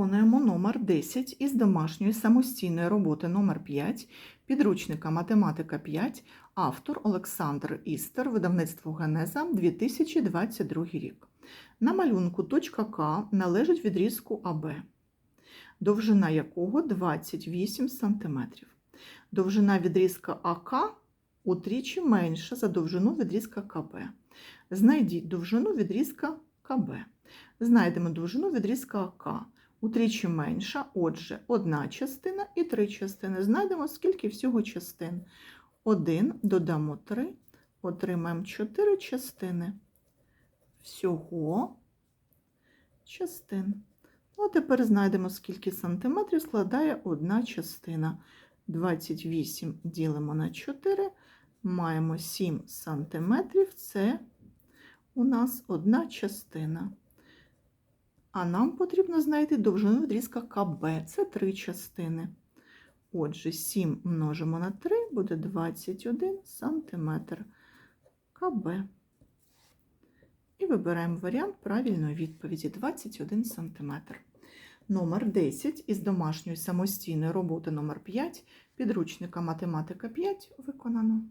Виконуємо номер 10 із домашньої самостійної роботи номер 5 підручника Математика 5, автор Олександр Істер, видавництво Генеза, 2022 рік. На малюнку точка К належить відрізку АБ, довжина якого 28 см. Довжина відрізка АК утричі менша за довжину відрізка КБ. Знайдіть довжину відрізка КБ. Знайдемо довжину відрізка АК. Утричі менша, отже, одна частина і три частини. Знайдемо, скільки всього частин. 1 додамо 3, отримаємо 4 частини. Всього частин. Ну, а тепер знайдемо, скільки сантиметрів складає одна частина. 28 ділимо на 4, маємо 7 сантиметрів. Це у нас одна частина. А нам потрібно знайти довжину відрізка КБ. Це три частини. Отже, 7 множимо на 3 буде 21 сантиметр КБ. І вибираємо варіант правильної відповіді 21 сантиметр. Номер 10 із домашньої самостійної роботи номер 5 підручника Математика 5 виконано.